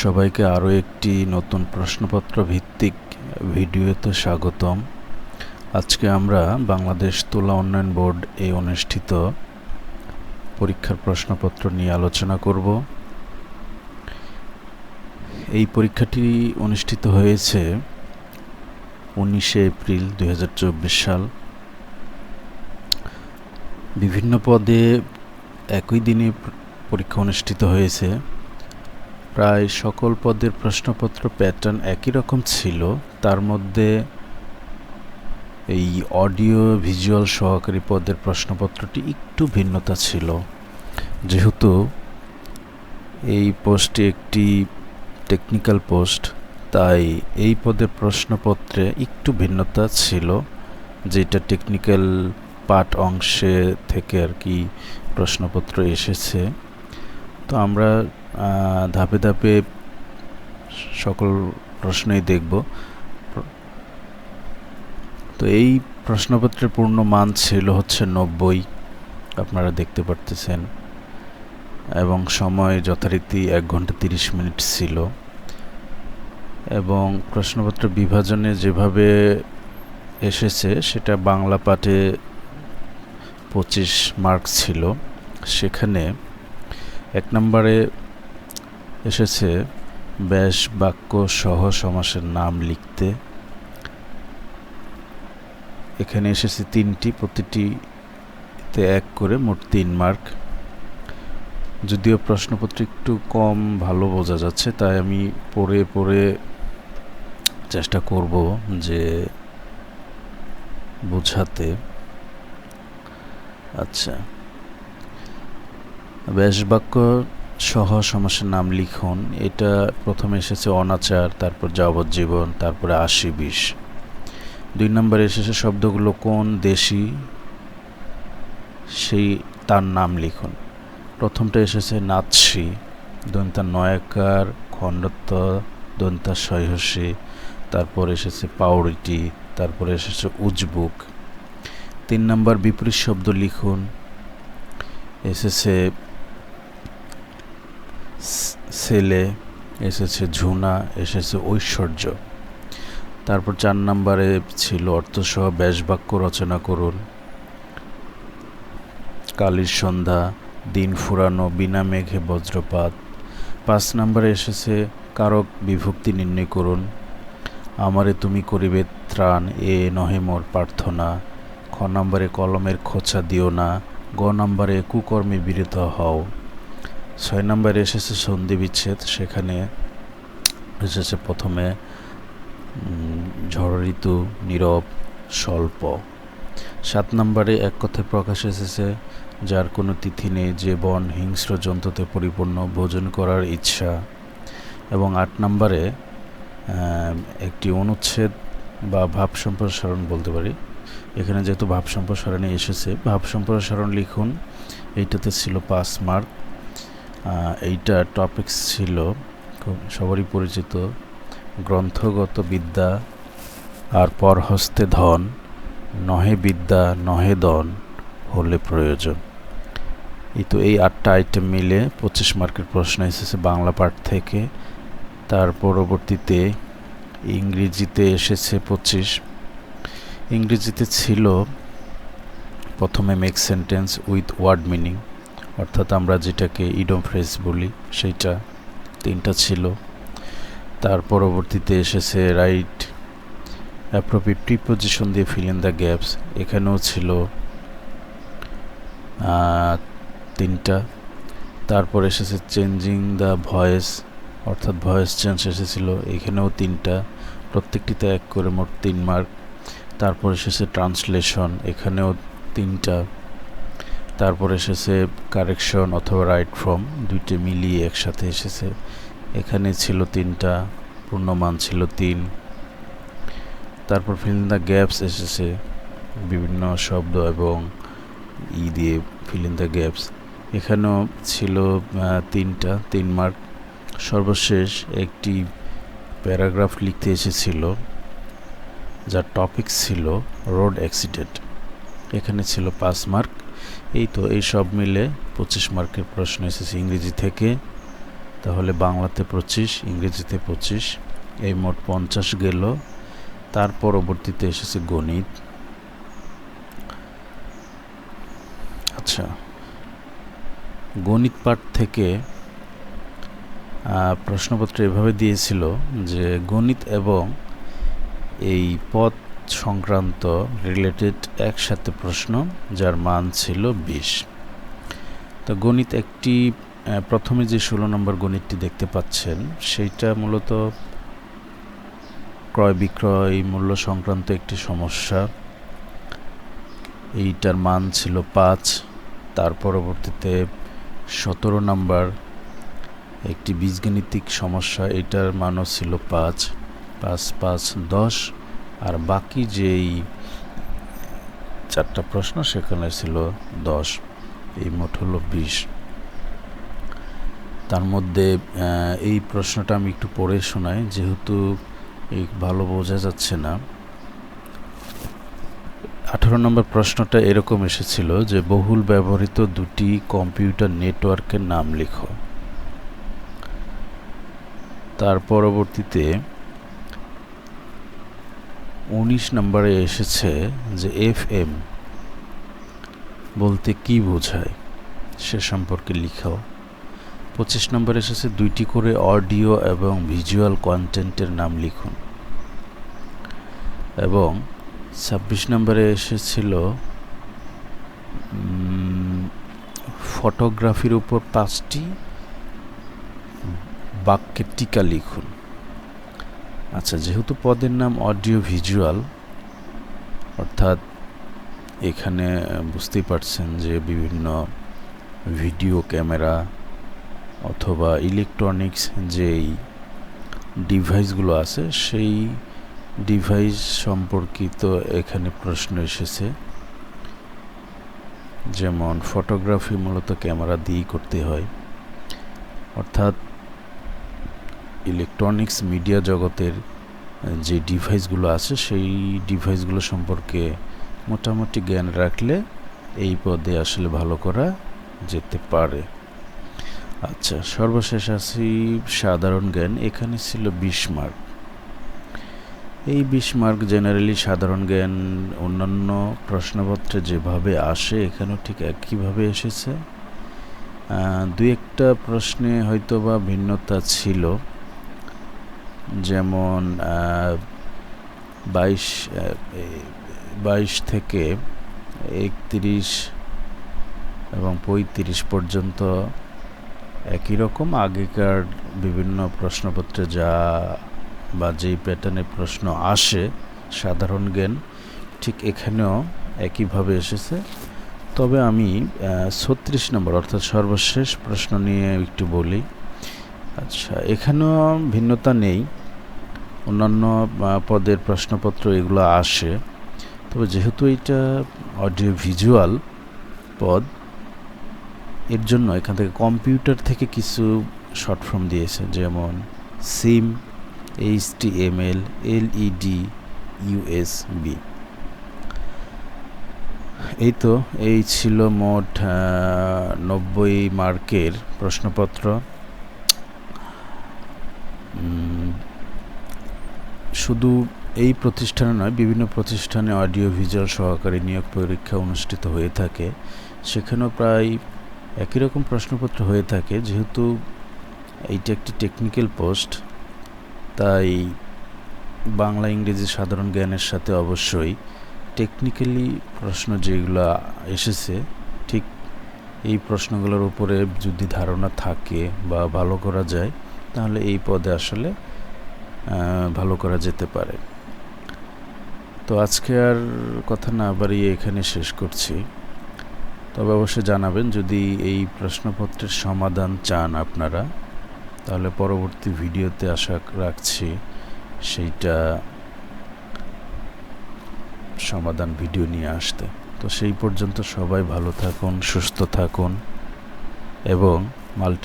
সবাইকে আরও একটি নতুন প্রশ্নপত্র ভিত্তিক ভিডিওতে স্বাগতম। আজকে আমরা বাংলাদেশ তুলা উন্নয়ন বোর্ড এ অনুষ্ঠিত পরীক্ষার প্রশ্নপত্র নিয়ে আলোচনা করব। এই পরীক্ষাটি অনুষ্ঠিত হয়েছে উনিশে এপ্রিল দু হাজার চব্বিশ সাল। বিভিন্ন পদে একই দিনে পরীক্ষা অনুষ্ঠিত হয়েছে। প্রায় সকল পদের প্রশ্নপত্র প্যাটার্ন একই রকম ছিল। তার মধ্যে এই অডিও ভিজুয়াল সহকারী পদের প্রশ্নপত্রটি একটু ভিন্নতা ছিল। যেহেতু এই পোস্টটি একটি টেকনিক্যাল পোস্ট তাই এই পদের প্রশ্নপত্রে একটু ভিন্নতা ছিল, যেটা টেকনিক্যাল পাঠ অংশে থেকে আর কি প্রশ্নপত্র এসেছে। তো আমরা ধাপে ধাপে সকল প্রশ্নই দেখব। তো এই প্রশ্নপত্রের পূর্ণ মান ছিল হচ্ছে নব্বই, আপনারা দেখতে পারতেছেন। এবং সময় যথারীতি এক ঘণ্টা তিরিশ মিনিট ছিল। এবং প্রশ্নপত্র বিভাজনে যেভাবে এসেছে, সেটা বাংলা পাঠে পঁচিশ মার্ক ছিল। সেখানে এক নম্বরে এসেছে, ব্যাস বাক্য সহ সমাসের নাম লিখতে। এখানে এসেছে তিনটি, প্রতিটিতে এক করে মোট তিন মার্ক। যদিও প্রশ্নপত্র একটু কম, ভালো বোঝা যাচ্ছে, তাই আমি পড়ে পড়ে চেষ্টা করব যে বোঝাতে। আচ্ছা। ব্যাস বাক্য সহ সমাসের নাম লিখুন। এটা প্রথমে এসেছে অনাচার, তারপর যাবজ্জীবন, তারপরে আশি বিশ দুই নম্বরে এসেছে শব্দগুলো কোন দেশি, সেই তার নাম লিখুন। প্রথমটা এসেছে নাৎসি, দন্তা নয়াকার, খণ্ডত্ব, দন্তা সহসী তারপর এসেছে পাউরিটি, তারপরে এসেছে উজবুক। তিন নম্বর বিপরীত শব্দ লিখুন। এসেছে ছেলে, এসেছে ঝুনা, এসেছে ঐশ্বর্য। তারপর চার নম্বরে ছিল অর্থসহ ব্যাসবাক্য রচনা করুন। কালীর সন্ধ্যা, দিন ফুরানো, বিনা মেঘে বজ্রপাত। পাঁচ নম্বরে এসেছে, কারক বিভক্তি নির্ণয় করুন। আমারে তুমি করিবে ত্রাণ, এ নহে মোর প্রার্থনা। খ নম্বরে কলমের খোঁচা দিও না, গ নম্বরে কুকর্মে বিরত হও। ছয় নম্বরে এসেছে সন্ধি বিচ্ছেদ। সেখানে এসেছে প্রথমে ঝড় ঋতু, নীরব, স্বল্প। সাত নম্বরে এক কথায় প্রকাশ এসেছে, যার কোনো তিথি নেই, যে বন হিংস্র জন্তুতে পরিপূর্ণ, ভোজন করার ইচ্ছা। এবং আট নম্বরে একটি অনুচ্ছেদ বা ভাব সম্প্রসারণ বলতে পারি। এখানে যেহেতু ভাব সম্প্রসারণে এসেছে, ভাব সম্প্রসারণ লিখুন, এইটাতে ছিল পাঁচ মার্ক। এইটা টপিকস ছিল, খুব সবারই পরিচিত। গ্রন্থগত বিদ্যা, আর পর হস্তে ধন, নহে বিদ্যা, নহে দন হলে প্রয়োজন। এই তো এই আটটা আইটেম মিলে পঁচিশ মার্কের প্রশ্ন এসেছে বাংলা পাঠ থেকে। তার পরবর্তীতে ইংরেজিতে এসেছে পঁচিশ। ইংরেজিতে ছিল প্রথমে make sentence with word meaning অর্থাৎ আমরা যেটাকে ইডম ফ্রেজ বলি, সেইটা তিনটা ছিল। তার পরবর্তীতে এসেছে রাইট অ্যাপ্রোপ্রিয়েট প্রিপোজিশন দিয়ে ফিল ইন দ্য গ্যাপস। এখানেও ছিল তিনটা। তারপর এসেছে চেঞ্জিং দ্য ভয়েস, অর্থাৎ ভয়েস চেঞ্জ এসেছিল, এখানেও তিনটা। প্রত্যেকটিতে এক করে মোট তিন মার্ক। তারপর এসেছে ট্রান্সলেশন, এখানেও তিনটা। তারপর এসেছে কারেকশন অথবা রাইট ফর্ম, দুইটি মিলিয়ে একসাথে এসেছে। এখানে ছিল তিনটা, পূর্ণমান ছিল তিন। তারপর ফিল ইন দ্য গ্যাপস এসেছে, বিভিন্ন শব্দ এবং ই দিয়ে ফিল ইন দ্য গ্যাপস এখানেও ছিল তিনটা, তিন মার্ক সর্বশেষ একটি প্যারাগ্রাফ লিখতে এসেছিল, যার টপিক ছিল রোড অ্যাক্সিডেন্ট এখানে ছিল পাঁচ মার্ক এই তো এই সব মিলে পঁচিশ মার্কের প্রশ্ন এসেছে ইংরেজি থেকে। তাহলে বাংলাতে পঁচিশ, ইংরেজিতে পঁচিশ, এই মোট পঞ্চাশ গেল। তার পরবর্তীতে এসেছে গণিত। আচ্ছা গণিত পাঠ থেকে প্রশ্নপত্র এভাবে দিয়েছিল যে গণিত এবং এই পদ সংক্রান্ত রিলেটেড একসাথে প্রশ্ন, যার মান ছিল বিশ। তো গণিত একটি প্রথমে যে ষোলো নম্বর গণিতটি দেখতে পাচ্ছেন, সেইটা মূলত ক্রয় বিক্রয় মূল্য সংক্রান্ত একটি সমস্যা। এইটার মান ছিল পাঁচ, তার পরবর্তীতে সতেরো নাম্বার একটি বীজগণিতিক সমস্যা, এটার মানও ছিল পাঁচ পাঁচ পাঁচ, দশ। আর বাকি যেই চারটা প্রশ্ন সেখানে ছিল দশ, এই মোট হলো বিশ। তার মধ্যে এই প্রশ্নটা আমি একটু পড়ে শোনাই, যেহেতু ভালো বোঝা যাচ্ছে না। আঠারো নম্বর প্রশ্নটা এরকম এসেছিল যে, বহুল ব্যবহৃত দুটি কম্পিউটার নেটওয়ার্কের নাম লিখো। তার পরবর্তীতে উনিশ নম্বরে এসেছে যে এফ এম বলতে কি বোঝায় সে সম্পর্কে লিখাও পঁচিশ নম্বরে এসেছে দুইটি করে অডিও এবং ভিজুয়াল কন্টেন্টের নাম লিখুন। এবং ছাব্বিশ নম্বরে এসেছিল ফটোগ্রাফির উপর পাঁচটি বাক্যের টিকা লিখুন। আচ্ছা যেহেতু পদের নাম অডিও ভিজুয়াল, অর্থাৎ এখানে বুঝতেই পারছেন যে বিভিন্ন ভিডিও ক্যামেরা অথবা ইলেকট্রনিক্স যেই ডিভাইসগুলো আছে, সেই ডিভাইস সম্পর্কিত এখানে প্রশ্ন এসেছে। যেমন, ফটোগ্রাফি মূলত ক্যামেরা দিয়েই করতে হয়। অর্থাৎ ইলেকট্রনিক্স মিডিয়া জগতের যে ডিভাইসগুলো আছে, সেই ডিভাইসগুলো সম্পর্কে মোটামুটি জ্ঞান রাখলে এই পদে আসলে ভালো করা যেতে পারে। আচ্ছা সর্বশেষ আছি সাধারণ জ্ঞান, এখানে ছিল বিশ মার্ক এই বিশ মার্ক জেনারেলি সাধারণ জ্ঞান, অন্যান্য প্রশ্নপত্রে যেভাবে আসে, এখানেও ঠিক একইভাবে এসেছে। দুই একটা প্রশ্নে হয়তো বা ভিন্নতা ছিল। যেমন বাইশ বাইশ থেকে একত্রিশ এবং পঁয়ত্রিশ পর্যন্ত একই রকম। আগেকার বিভিন্ন প্রশ্নপত্রে যা বা যেই প্যাটার্নের প্রশ্ন আসে, সাধারণ জ্ঞান ঠিক এখানেও একইভাবে এসেছে। তবে আমি ছত্রিশ নম্বর অর্থাৎ সর্বশেষ প্রশ্ন নিয়ে একটু বলি। আচ্ছা এখানেও ভিন্নতা নেই। অন্যান্য পদের প্রশ্নপত্র এগুলো আসে। তবে যেহেতু এটা অডিও ভিজুয়াল পদ, এর জন্য এখান থেকে কম্পিউটার থেকে কিছু শর্ট ফর্ম দিয়েছে, যেমন SIM H T M L LED, USB. এই তো, এই ছিল মোট নব্বই মার্কের প্রশ্নপত্র। শুধু এই প্রতিষ্ঠানে নয়, বিভিন্ন প্রতিষ্ঠানে অডিও ভিজুয়াল সহকারী নিয়োগ পরীক্ষা অনুষ্ঠিত হয়ে থাকে। সেখানেও প্রায় একই রকম প্রশ্নপত্র হয়ে থাকে। যেহেতু এইটা একটি টেকনিক্যাল পোস্ট তাই বাংলা, ইংরেজি সাধারণ জ্ঞানের সাথে অবশ্যই টেকনিক্যালি প্রশ্ন যেগুলো এসেছে, ঠিক এই প্রশ্নগুলোর উপরে যদি ধারণা থাকে বা ভালো করা যায় তাহলে এই পদে আসলে ভালো করা যেতে পারে। তো আজকে আর কথা না বাড়িয়ে এখানে শেষ করছি। তবে অবশ্যই জানাবেন, যদি এই প্রশ্নপত্রের সমাধান চান আপনারা, তাহলে পরবর্তী ভিডিওতে আশা রাখছি সেইটা সমাধান ভিডিও নিয়ে আসতে। তো সেই পর্যন্ত সবাই ভালো থাকুন, সুস্থ থাকুন, এবং মাল্টি